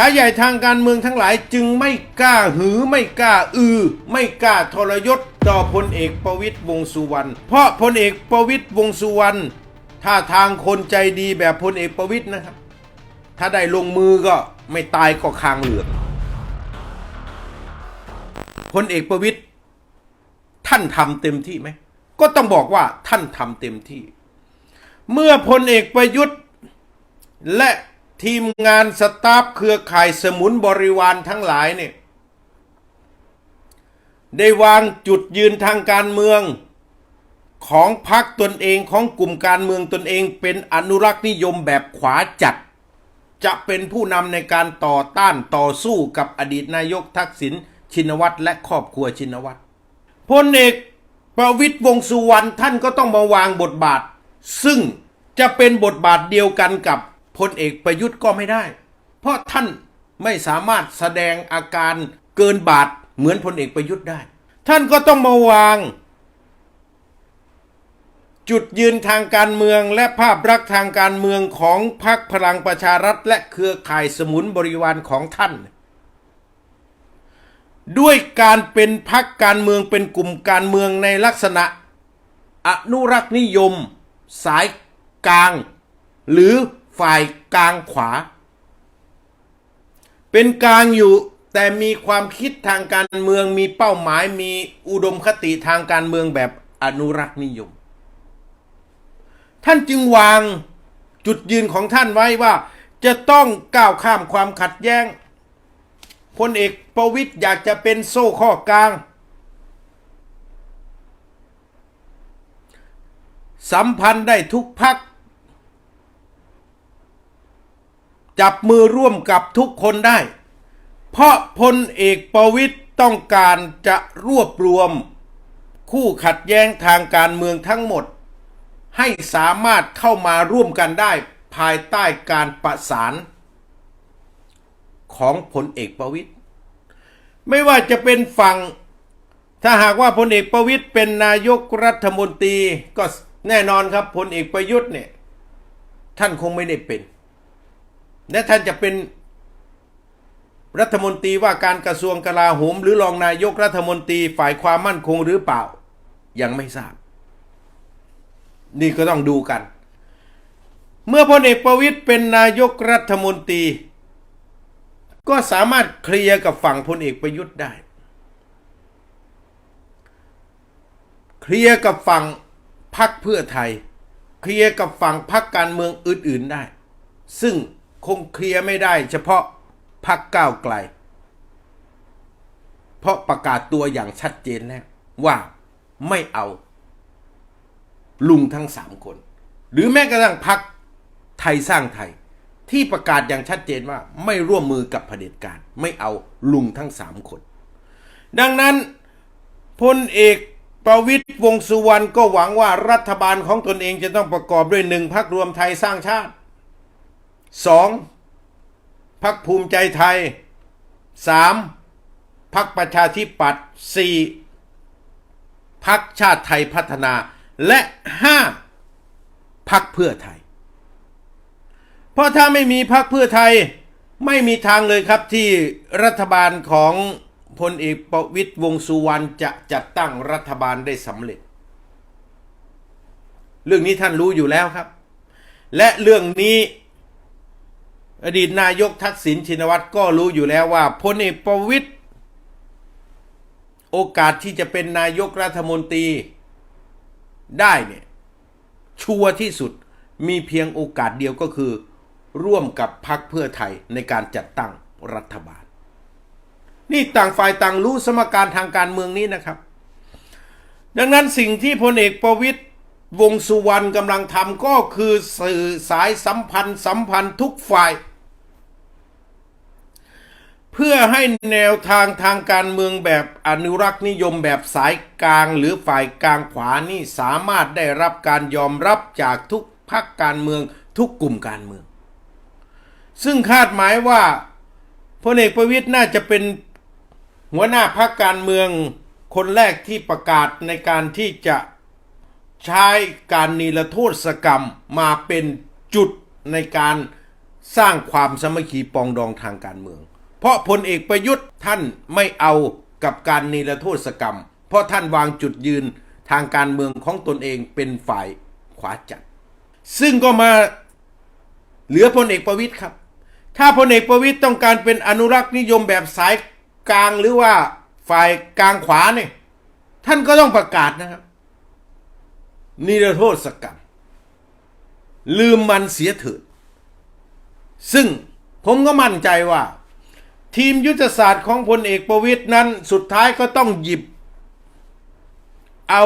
ขาใหญ่ทางการเมืองทั้งหลายจึงไม่กล้าหือไม่กล้าอือ ไม่กล้าทรยศต่อพลเอกประวิตยวงสุวรรณเพราะพลเอกประวิตยวงสุวรรณถ้าทางคนใจดีแบบพลเอกประวิตยนะครับ ถ้าได้ลงมือก็ไม่ตายก็คางเหลือกพลเอกประวิตยท่านทำเต็มที่ไหมก็ต้องบอกว่าท่านทำเต็มที่ เมื่อพลเอกประยุทธ์และ ทีมงานสตาฟเครือข่ายสมุนบริวารทั้งหลายเนี่ยได้วางจุดยืนทางการเมืองของพรรคตนเองของกลุ่มการเมืองตนเองเป็นอนุรักษ์นิยมแบบขวาจัด จะเป็นผู้นำในการต่อต้านต่อสู้กับอดีตนายกทักษิณชินวัตรและครอบครัวชินวัตรพลเอกประวิตยวงสุวรรณท่านก็ต้องมาวางบทบาท ซึ่งจะเป็นบทบาทเดียวกันกับ พลเอกประยุทธ์ก็ไม่ได้ เพราะท่านไม่สามารถแสดงอาการเกินบาทเหมือนพลเอกประยุทธ์ได้ ท่านก็ต้องมาวาง จุดยืนทางการเมืองและภาพลักษณ์ทางการเมืองของพรรคพลังประชารัฐ และเครือข่ายสมุนบริวารของท่าน ด้วยการเป็นพรรคการเมืองเป็นกลุ่มการเมืองในลักษณะ อนุรักษ์นิยม สายกลาง หรือ ฝ่ายกลางขวา เป็นกลางอยู่แต่มีความคิดทางการเมืองมีเป้าหมายมีอุดมคติทางการเมืองแบบอนุรักษ์นิยม ท่านจึงวางจุดยืนของท่านไว้ว่า จะต้องก้าวข้ามความขัดแย้งพลเอกประวิตยอยากจะเป็นโซ่ข้อกลาง สัมพันธ์ได้ทุกพัก จับมือร่วมกับทุกคนได้ เพราะพลเอกประวิตยต้องการจะรวบรวม คู่ขัดแย้งทางการเมืองทั้งหมด ให้สามารถเข้ามาร่วมกันได้ภายใต้การประสาน ของพลเอกประวิตยไม่ว่าจะเป็นฝั่ง ถ้าหากว่าพลเอกประวิตยเป็นนายกรัฐมนตรีก็แน่นอนครับพลเอกประยุทธ์เนี่ยท่านคงไม่ได้เป็น และท่านจะเป็นรัฐมนตรีว่าการกระทรวงกลาโหม หรือรองนายกรัฐมนตรีฝ่ายความมั่นคงหรือเปล่า ยังไม่ทราบ นี่ก็ต้องดูกัน เมื่อพลเอกประวิตยเป็นนายกรัฐมนตรี ก็สามารถเคลียร์กับฝั่งพลเอกประยุทธ์ได้ เคลียร์กับฝั่งพรรคเพื่อไทย เคลียร์กับฝั่งพรรคการเมืองอื่น ๆได้ ซึ่ง คงเคลียร์ไม่ได้เฉพาะพรรคก้าวไกล เพราะประกาศตัวอย่างชัดเจนแล้วว่าไม่เอา ลุงทั้งสามคน หรือแม้กระทั่งพักไทยสร้างไทย ที่ประกาศอย่างชัดเจนว่าไม่ร่วมมือกับเผด็จการ ไม่เอาลุงทั้งสามคน ดังนั้นพลเอกประวิตยวงสุวรรณก็หวังว่ารัฐบาลของตนเองจะต้องประกอบด้วยหนึ่งพักรวมไทยสร้างชาติ สองพักภูมิใจไทยสามพักประชาธิปัตย์สี่พักชาติไทยพัฒนา และห้าพักเพื่อไทย เพราะถ้าไม่มีพักเพื่อไทยไม่มีทางเลยครับที่รัฐบาลของพลเอกประวิตยวงสุวรรณจะจัดตั้งรัฐบาลได้สำเร็จ เรื่องนี้ท่านรู้อยู่แล้วครับ และเรื่องนี้ อดีตนายกทักษิณชินวัตรก็รู้อยู่แล้วว่าพลเอกประวิตยโอกาสที่จะเป็นนายกรัฐมนตรีได้เนี่ยชัวร์ที่สุดมีเพียงโอกาสเดียวก็คือ ร่วมกับพรรคเพื่อไทยในการจัดตั้งรัฐบาล นี่ต่างฝ่ายต่างรู้สมการทางการเมืองนี้นะครับ ดังนั้นสิ่งที่พลเอกประวิตยวงสุวรรณกำลังทำก็คือสื่อสายสัมพันธ์สัมพันธ์ทุกฝ่าย พื่อให้แนวทางทางการเมืองแบบอนุรักษ์นิยมแบบสายกลางหรือฝ่ายกลางขวานี่สามารถได้รับการยอมรับจากทุกพรรคการเมืองทุกกลุ่มการเมือง ซึ่งคาดหมายว่าพลเอกประวิตยน่าจะเป็นหัวหน้าพรรคการเมืองคนแรกที่ประกาศในการที่จะใช้การนิรโทษกรรมมาเป็นจุดในการสร้างความสามัคคีปองดองทางการเมือง เพราะพลเอกประยุทธ์ท่านไม่เอากับการนิรโทษกรรม เพราะท่านวางจุดยืนทางการเมืองของตนเองเป็นฝ่ายขวาจัด ซึ่งก็มาเหลือพลเอกประวิตยครับ ถ้าพลเอกประวิตยต้องการเป็นอนุรักษ์นิยมแบบสายกลางหรือว่าฝ่ายกลางขวาเนี่ยท่านก็ต้องประกาศนะครับ นิรโทษกรรม ลืมมันเสียเถิดซึ่งผมก็มั่นใจว่า ทีมยุทธศาสตร์ของพลเอกประวิตยนั้นสุดท้ายก็ต้องหยิบ เอา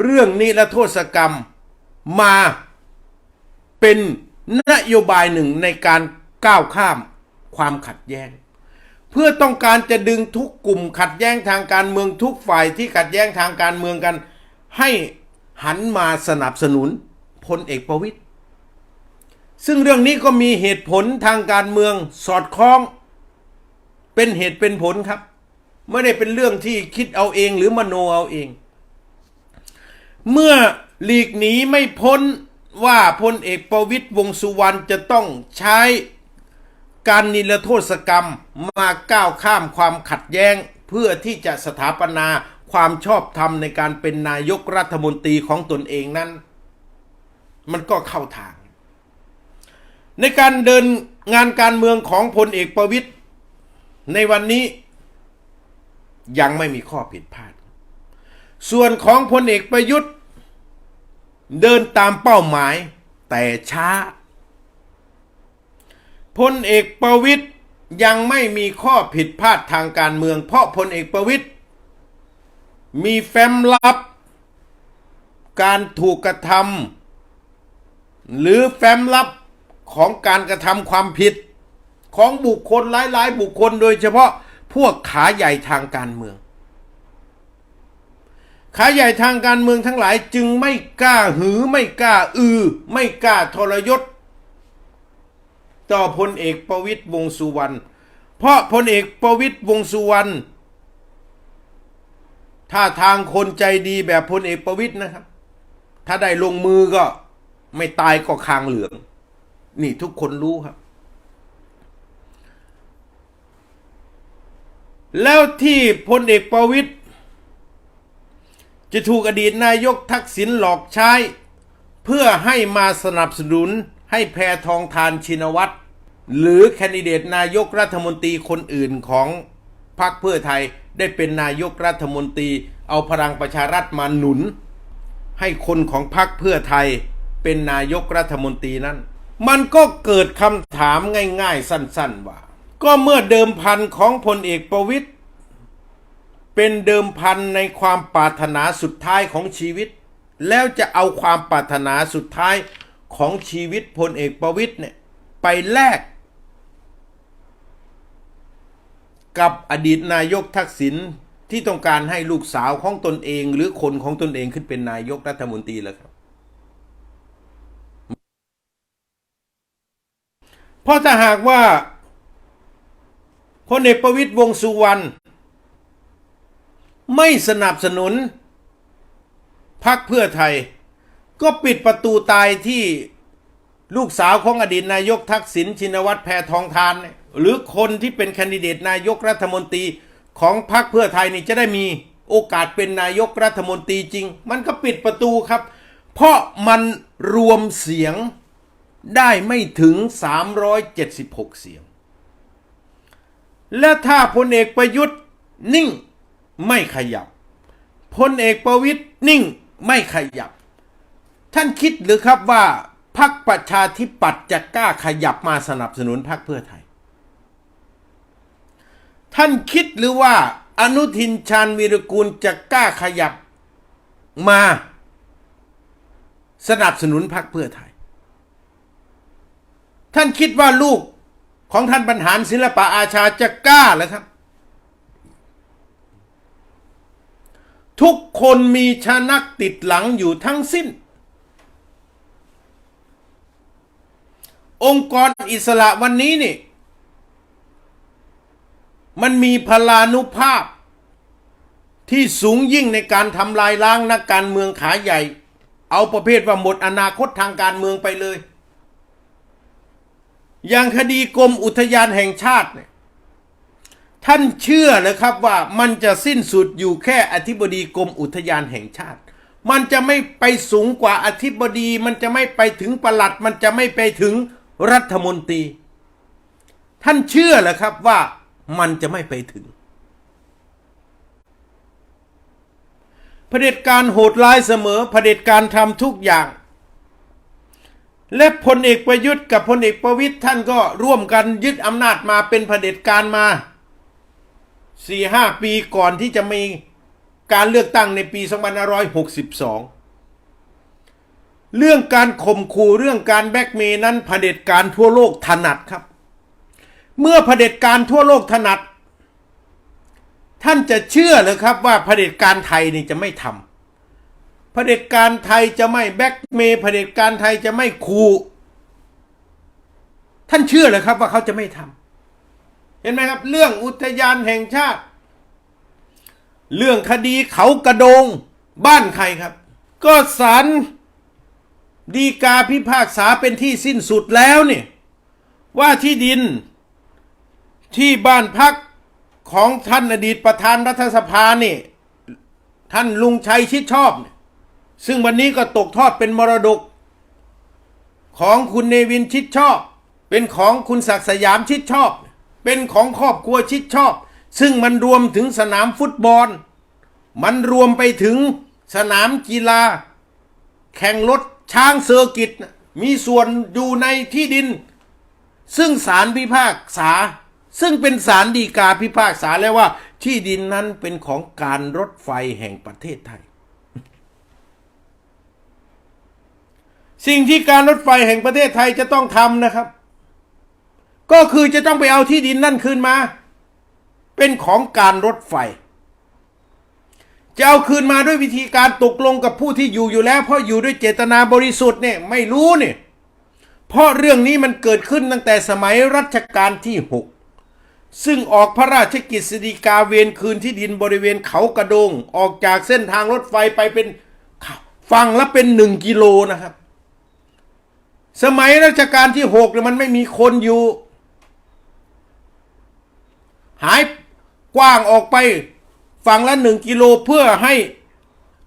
เรื่องนิรโทษกรรมมาเป็นนโยบายหนึ่งในการก้าวข้ามความขัดแย้ง เพื่อต้องการจะดึงทุกกลุ่มขัดแย้งทางการเมืองทุกฝ่ายที่ขัดแย้งทางการเมืองกัน ให้หันมาสนับสนุนพลเอกประวิตยซึ่งเรื่องนี้ก็มีเหตุผลทางการเมืองสอดคล้อง เป็นเหตุเป็นผลครับ ไม่ได้เป็นเรื่องที่คิดเอาเองหรือมโนเอาเอง เมื่อหลีกหนีไม่พ้นว่าพลเอกประวิตยวงสุวรรณจะต้องใช้การนิรโทษกรรมมาก้าวข้ามความขัดแย้ง เพื่อที่จะสถาปนาความชอบธรรมในการเป็นนายกรัฐมนตรีของตนเองนั้น มันก็เข้าทาง ในการเดินงานการเมืองของพลเอกประวิตย ในวันนี้ยังไม่มีข้อผิดพลาด ส่วนของพลเอกประยุทธ์ เดินตามเป้าหมายแต่ช้า พลเอกประวิตยยังไม่มีข้อผิดพลาดทางการเมือง เพราะพลเอกประวิตยมีแฟ้มลับ การถูกกระทำหรือแฟ้มลับของการกระทำความผิด ของบุคคลหลายๆ บุคคลโดยเฉพาะพวกขาใหญ่ทางการเมือง ขาใหญ่ทางการเมืองทั้งหลายจึงไม่กล้าหือไม่กล้าอือ ไม่กล้าทรยศ ต่อพลเอกประวิตยวงสุวรรณเพราะพลเอกประวิตยวงสุวรรณถ้าทางคนใจดีแบบพลเอกประวิตยนะครับ ถ้าได้ลงมือก็ไม่ตายก็คางเหลือง นี่ทุกคนรู้ครับ แล้วที่พลเอกประวิตยจะถูกอดีตนายกทักษิณหลอกใช้ เพื่อให้มาสนับสนุนให้แพทองทานชินวัตร หรือแคนดิเดตนายกรัฐมนตรีคนอื่นของพรรคเพื่อไทยได้เป็นนายกรัฐมนตรี เอาพลังประชารัฐมาหนุน ให้คนของพรรคเพื่อไทยเป็นนายกรัฐมนตรีนั้น มันก็เกิดคำถามง่ายๆสั้น ๆว่า ก็เมื่อเดิมพันของพลเอกประวิตยเป็นเดิมพันในความปรารถนาสุดท้ายของชีวิต แล้วจะเอาความปรารถนาสุดท้ายของชีวิตพลเอกประวิตยเนี่ยไปแลกกับอดีตนายกทักษิณที่ต้องการให้ลูกสาวของตนเอง หรือคนของตนเองขึ้นเป็นนายกรัฐมนตรีแล้วครับ เพราะถ้าหากว่า พลเอกประวิตยวงสุวรรณไม่สนับสนุนพรรคเพื่อไทย ก็ปิดประตูตายที่ลูกสาวของอดีตนายกทักษิณชินวัตรแพทองทาน หรือคนที่เป็นแคนดิเดตนายกรัฐมนตรีของพรรคเพื่อไทยนี่จะได้มีโอกาสเป็นนายกรัฐมนตรีจริง มันก็ปิดประตูครับ เพราะมันรวมเสียงได้ไม่ถึง 376 เสียง และถ้าพลเอกประยุทธ์นิ่งไม่ขยับพลเอกประวิตย์นิ่งไม่ขยับ ท่านคิดหรือครับว่าพรรคประชาธิปัตย์จะกล้าขยับมาสนับสนุนพรรคเพื่อไทย ท่านคิดหรือว่าอนุทินชาญวีรกูลจะกล้าขยับมาสนับสนุนพรรคเพื่อไทย ท่านคิดว่าลูก ของท่านบรรหารศิลปะอาชาจะกล้าเหรอครับ ทุกคนมีชานักติดหลังอยู่ทั้งสิ้น องค์กรอิสระวันนี้นี่ มันมีพลานุภาพ ที่สูงยิ่งในการทำลายล้างนักการเมืองขาใหญ่ เอาประเภทว่าหมดอนาคตทางการเมืองไปเลย อย่างคดีกรมอุทยานแห่งชาติเนี่ยท่านเชื่อเลยครับว่ามันจะสิ้นสุดอยู่แค่อธิบดีกรมอุทยานแห่งชาติ มันจะไม่ไปสูงกว่าอธิบดี มันจะไม่ไปถึงประหลัด มันจะไม่ไปถึงรัฐมนตรี ท่านเชื่อเหรอครับว่ามันจะไม่ไปถึงเผด็จการโหดร้ายเสมอเผด็จการทำทุกอย่าง และพลเอกประยุทธ์กับพลเอกประวิตยท่านก็ร่วมกันยึดอำนาจมาเป็นเผด็จการมาสี่ห้าปีก่อนที่จะมีการเลือกตั้งในปี 2562 เรื่องการข่มขู่เรื่องการแบกเมนั้นเผด็จการทั่วโลกถนัดครับ เมื่อเผด็จการทั่วโลกถนัด ท่านจะเชื่อเลยครับว่าเผด็จการไทยนี่จะไม่ทำ เผด็จการไทยจะไม่แบ็กเมย์เผด็จการไทยจะไม่ขู่ท่านเชื่อเลยครับว่าเขาจะไม่ทำเห็นไหมครับ เรื่องอุทยานแห่งชาติ เรื่องคดีเขากระโดงบ้านใครครับ ก็ศาลดีกาพิพากษาเป็นที่สิ้นสุดแล้วเนี่ยว่าที่ดินที่บ้านพักของท่านอดีตประธานรัฐสภาเนี่ยท่านลุงชัยชิดชอบเนี่ย ซึ่งวันนี้ก็ตกทอดเป็นมรดก ของคุณเนวินชิดชอบ เป็นของคุณศักดิ์สยามชิดชอบ เป็นของครอบครัวชิดชอบ ซึ่งมันรวมถึงสนามฟุตบอล มันรวมไปถึงสนามกีฬา แข่งรถช้างเซอร์กิต มีส่วนอยู่ในที่ดิน ซึ่งศาลพิพากษา ซึ่งเป็นศาลฎีกาพิพากษาแล้วว่าที่ดินนั้นเป็นของการรถไฟแห่งประเทศไทย สิ่งที่การรถไฟแห่งประเทศไทยจะต้องทำนะครับ ก็คือจะต้องไปเอาที่ดินนั่นคืนมา เป็นของการรถไฟ จะเอาคืนมาด้วยวิธีการตกลงกับผู้ที่อยู่อยู่แล้ว เพราะอยู่ด้วยเจตนาบริสุทธิ์เนี่ยไม่รู้เนี่ยเพราะเรื่องนี้มันเกิดขึ้นตั้งแต่สมัยรัชกาลที่ 6 ซึ่งออกพระราชกิจสฎีกาเวียนคืนที่ดินบริเวณเขากระโดง ออกจากเส้นทางรถไฟไปเป็นฟังละเป็นหนึ่งกิโลนะครับ สมัยรัชกาลที่หกเนี่ยมันไม่มีคนอยู่ หายกว้างออกไปฝั่งละหนึ่งกิโลเพื่อให้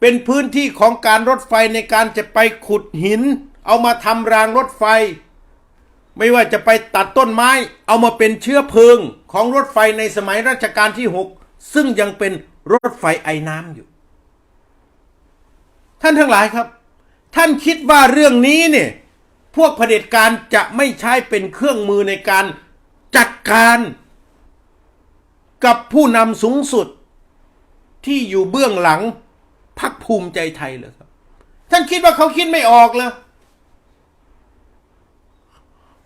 เป็นพื้นที่ของการรถไฟในการจะไปขุดหิน เอามาทำรางรถไฟ ไม่ว่าจะไปตัดต้นไม้ เอามาเป็นเชื้อเพลิงของรถไฟในสมัยรัชกาลที่หกซึ่งยังเป็นรถไฟไอ้น้ำอยู่ ท่านทั้งหลายครับ ท่านคิดว่าเรื่องนี้เนี่ย พวกเผด็จการจะไม่ใช้เป็นเครื่องมือในการจัดการ กับผู้นำสูงสุดที่อยู่เบื้องหลังพักภูมิใจไทยเหรอครับ ท่านคิดว่าเขาคิดไม่ออกเหรอ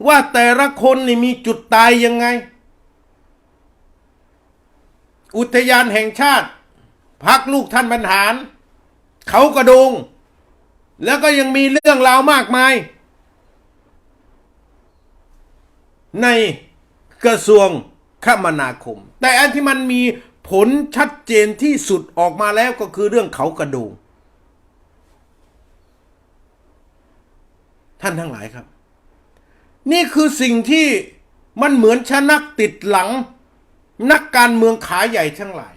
ว่าแต่ละคนนี่มีจุดตายยังไง อุทยานแห่งชาติ พักลูกท่านบรรหาร เขากระดง แล้วก็ยังมีเรื่องราวมากมาย ในกระทรวงคมนาคม แต่อันที่มันมีผลชัดเจนที่สุดออกมาแล้วก็คือเรื่องเขากระโดงท่านทั้งหลายครับ นี่คือสิ่งที่มันเหมือนชะนักติดหลัง นักการเมืองขาใหญ่ทั้งหลาย